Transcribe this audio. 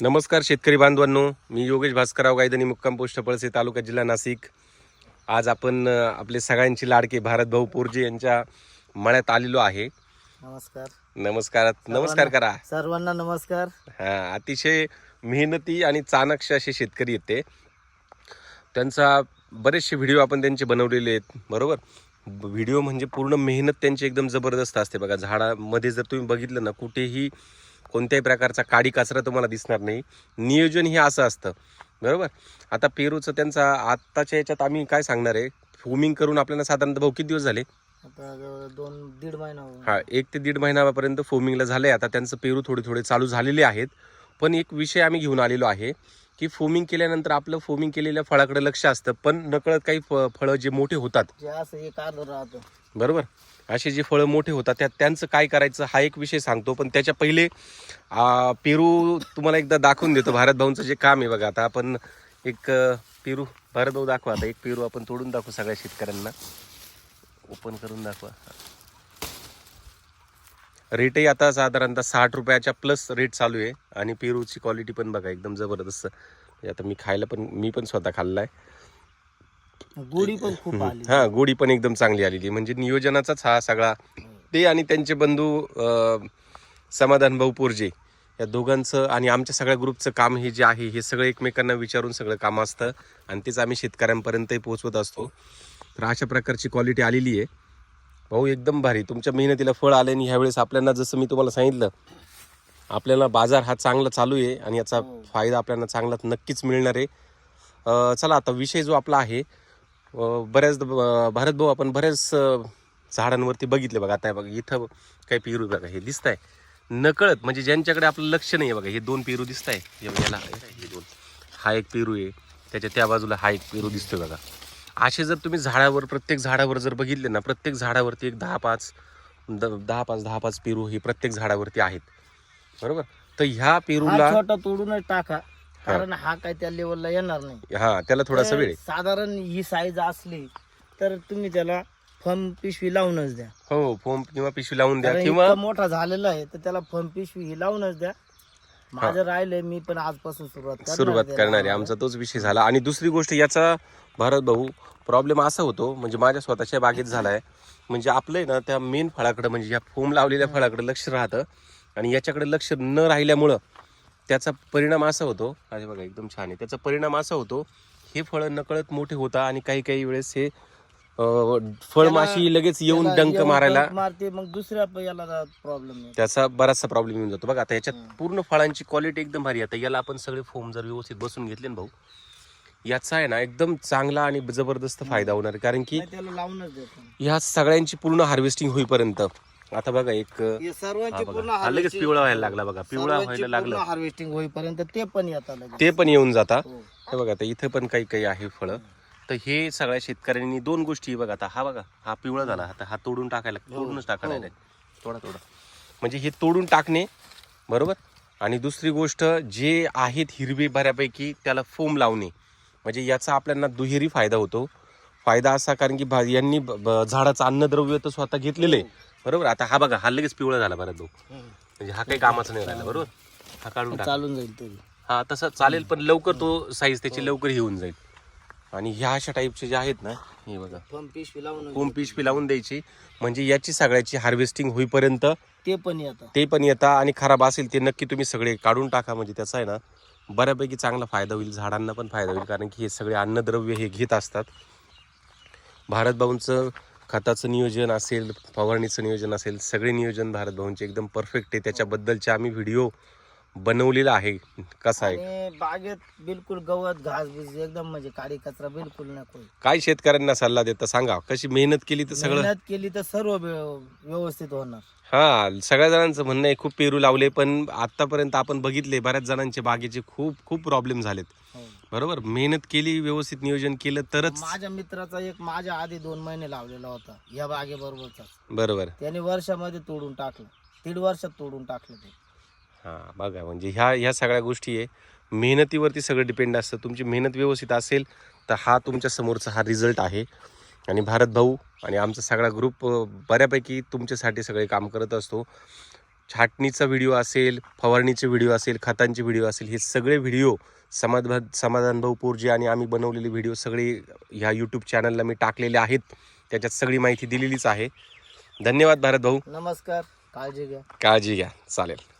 नमस्कार शेतकरी बांधवांनो. मी योगेश भास्करराव गायदनी मुक्काम पोस्ट पळसे तालुका जिल्हा नाशिक. आज आपण आपले सगळ्यांची लाडके भारत भाऊ पोरजे यांच्या मळ्यात आलेलो आहे. नमस्कार. नमस्कार नमस्कार करा. सर्वांना नमस्कार. हा अतिशय मेहनती आणि चाणक्य असे शेतकरी आहेत ते त्यांचा बरेचसे व्हिडिओ आपण त्यांचे बनवलेले आहेत बरोबर? व्हिडिओ म्हणजे पूर्ण मेहनत त्यांची एकदम जबरदस्त असते बघा. झाडामध्ये जर तुम्ही बघितलं ना कुठेही कोणत्याही प्रकारचा काडी कचरा तुम्हाला दिसणार नाही. नियोजन हे असं असतं. बरोबर? आता पेरूचं त्यांचा आत्ताच्या याच्यात आम्ही काय सांगणार आहे? फोमिंग करून आपल्याला साधारणतः भाऊ किती दिवस झाले? दोन दीड महिना हा एक ते दीड महिन्यापर्यंत फोमिंगला झालंय. आता त्यांचं पेरू थोडे थोडे चालू झालेले आहेत. पण एक विषय आम्ही घेऊन आलेलो आहे की फोमिंग केल्यानंतर आपलं फोमिंग केलेल्या फळाकडे लक्ष असतं. पण नकळत काही फळं जे मोठे होतात. जे असं एक अर्ध राहतं. बरोबर? असे जे फळं मोठे होतात त्या त्यांचं काय करायचं हा एक विषय सांगतो. पण त्याच्या पहिले पेरू तुम्हाला एकदा दाखवून देतो. भारत भाऊंचं जे काम आहे बघा आता आपण एक पेरू भारत भाऊ दाखवा आता. एक पेरू आपण तोडून दाखवू सगळ्या शेतकऱ्यांना. ओपन करून दाखवा. रेटही आता साधारणतः साठ रुपयाच्या प्लस रेट चालू आहे. आणि पेरूची क्वालिटी पण बघा एकदम जबरदस्त. म्हणजे आता मी खायला पण मी पण स्वतः खाल्ला आहे गोडी पण खूप आली हा गोडी पण एकदम चांगली आलेली. म्हणजे नियोजनाचाच हा सगळा ते आणि त्यांचे बंधू समाधान भाऊ पोरजे या दोघांचं आणि आमच्या सगळ्या ग्रुपचं काम हे जे आहे हे सगळं एकमेकांना विचारून सगळं काम असतं आणि तेच आम्ही शेतकऱ्यांपर्यंतही पोहोचवत असतो. तर अशा प्रकारची क्वालिटी आलेली आहे. भाऊ एकदम भारी. तुमच्या मेहनतीला फळ आलं आणि ह्यावेळेस आपल्याला जसं मी तुम्हाला सांगितलं आपल्याला बाजार हा चांगला चालू आहे आणि याचा हो. फायदा आपल्याला चांगला नक्कीच मिळणार आहे. चला आता विषय जो आपला आहे बऱ्याच भारत भाऊ आपण बऱ्याच झाडांवरती बघितले बघा. आता हे बघा इथं काही पेरू बघा हे दिसत आहे नकळत म्हणजे ज्यांच्याकडे आपलं लक्ष नाही आहे बघा हे दोन पेरू दिसत आहे याला हे दोन. हा एक पेरू आहे. त्याच्या त्या बाजूला हा एक पेरू दिसतोय बघा. असे जर तुम्ही झाडावर प्रत्येक झाडावर जर बघितले ना प्रत्येक झाडावरती एक दहा पाच द- दहा पाच दहा पाच पेरू हे प्रत्येक झाडावरती आहेत. बरोबर? तर ह्या पेरूला तोडूनच टाका. कारण हा काय त्या लेवलला येणार नाही. हा त्याला थोडासा वेळ आहे. साधारण ही साईज असली तर तुम्ही त्याला फम पिशवी लावूनच द्या. हो फोम किंवा पिशवी लावून द्या कारण किंवा इतका मोठा झालेला आहे तर त्याला फम पिशवी ही लावूनच द्या. माझं राहिलंय मी पण आजपासून सुरुवात करणार सुरुवात त्याला. करणार आहे. आमचा तोच विषय झाला. आणि दुसरी गोष्ट याचा भारत भाऊ प्रॉब्लेम असा होतो म्हणजे माझ्या स्वतःच्या बागेत झालाय. म्हणजे आपलं आहे ना त्या मेन फळाकडे म्हणजे या फोम लावलेल्या फळाकडे लक्ष राहतं. आणि याच्याकडे लक्ष न राहिल्यामुळं त्याचा परिणाम असा होतो अरे बघा एकदम छान आहे त्याचा परिणाम असा होतो हे फळं नकळत मोठे होता आणि काही काही वेळेस हे फळमाशी लगेच येऊन डंक मारायला मारते मग दुसऱ्या याला प्रॉब्लेम त्याचा बराचसा प्रॉब्लेम येऊन जातो बघा आता याच्यात. पूर्ण फळांची क्वालिटी एकदम भारी. आता याला आपण सगळे फोम जर व्यवस्थित बसून घेतले ना भाऊ याचा आहे ना एकदम चांगला आणि जबरदस्त फायदा होणार. कारण की ह्या सगळ्यांची पूर्ण हार्वेस्टिंग होईपर्यंत आता बघा एक हे हा बघा. हा लगेच पिवळा व्हायला लागला बघा. पिवळा व्हायला लागला. हार्वेस्टिंग होईपर्यंत ते पण येतात लगेच. ते पण येऊन जाता. हो. हे बघा आता इथं पण काही काही आहे फळं. तर हे सगळ्या शेतकऱ्यांनी दोन गोष्टी बघा आता. हा बघा हा पिवळा झाला. आता हा तोडून टाकायला तोडूनच टाकायला हो. नाही थोडा थोडा म्हणजे हे तोडून टाकणे बरोबर? आणि दुसरी गोष्ट जे आहेत हिरवे बऱ्यापैकी त्याला फोम लावणे. म्हणजे याचा आपल्याला दुहेरी फायदा होतो. फायदा असा कारण की भा- यांनी ब- ब- झाडाचं अन्नद्रव्य तर स्वतः घेतलेलं आहे. बरोबर? आता हा बघा हा लगेच पिवळा झाला बरं तो. म्हणजे हा काही कामाचा नाही राहिला बरोबर? हा काढून टाक. चालून जाईल तरी हा तसं चालेल पण लवकर तो साईज त्याची लवकर हे होऊन जाईल. आणि ह्या अशा टाईपचे जे आहेत ना हे बघा. पण पिशवी लावून कोंब पिशवी लावून द्यायची. म्हणजे याची सगळ्याची हार्वेस्टिंग होईपर्यंत ते पण येतात ते पण येता आणि खराब असेल ते नक्की तुम्ही सगळे काढून टाका. म्हणजे त्याचा आहे ना बऱ्यापैकी चांगला फायदा होईल झाडांना पण फायदा होईल. कारण की हे सगळे अन्नद्रव्य हे घेत असतात. भारत भाऊंचं खताचं नियोजन असेल फवारणीचं नियोजन असेल सगळे नियोजन भारत भवनचे एकदम परफेक्ट आहे. त्याच्याबद्दलचे आम्ही व्हिडिओ बनवलेला आहे. कसा आहे? आणि बागेत बिलकुल गवत घास बीस एकदम म्हणजे काडी कचरा बिलकुल नको. काय शेतकऱ्यांना सल्ला देता सांगा? कशी मेहनत केली तर सगळं? मेहनत केली तर सर्व व्यव- व्यवस्थित होणार. हा सगळ्या जणांचं म्हणणं आहे खूप पेरू लावले पण आतापर्यंत आपण बघितले बऱ्याच जणांचे बागेचे खूप खूप प्रॉब्लेम झालेत. हो. बरोबर? मेहनत केली व्यवस्थित नियोजन केलं तरच माझ्या मित्राचा एक माझ्या आधी दोन महिने लावलेला होता या बागेबरोबरचा बरोबर. त्याने वर्षामध्ये तोडून टाकलं. दीड वर्षात तोडून टाकलं ते. हा बघा म्हणजे ह्या ह्या सगळ्या गोष्टी आहे. मेहनतीवरती सगळं डिपेंड असतं. तुमची मेहनत व्यवस्थित असेल तर हा तुमच्या समोरचा हा रिझल्ट आहे. आणि भारत भाऊ आणि आमचा सगळा ग्रुप बऱ्यापैकी तुमच्यासाठी सगळे काम करत असतो. छाटणीचा व्हिडिओ असेल फवारणीचे व्हिडिओ असेल खतांचे व्हिडिओ असेल हे सगळे व्हिडिओ समाधान समाधान भाऊ पोरजे आणि आम्ही बनवलेले व्हिडिओ सगळे ह्या यूट्यूब चॅनलला मी टाकलेले आहेत. त्याच्यात सगळी माहिती दिलेलीच आहे. धन्यवाद भारत भाऊ. नमस्कार. काळजी घ्या. काळजी घ्या. चालेल.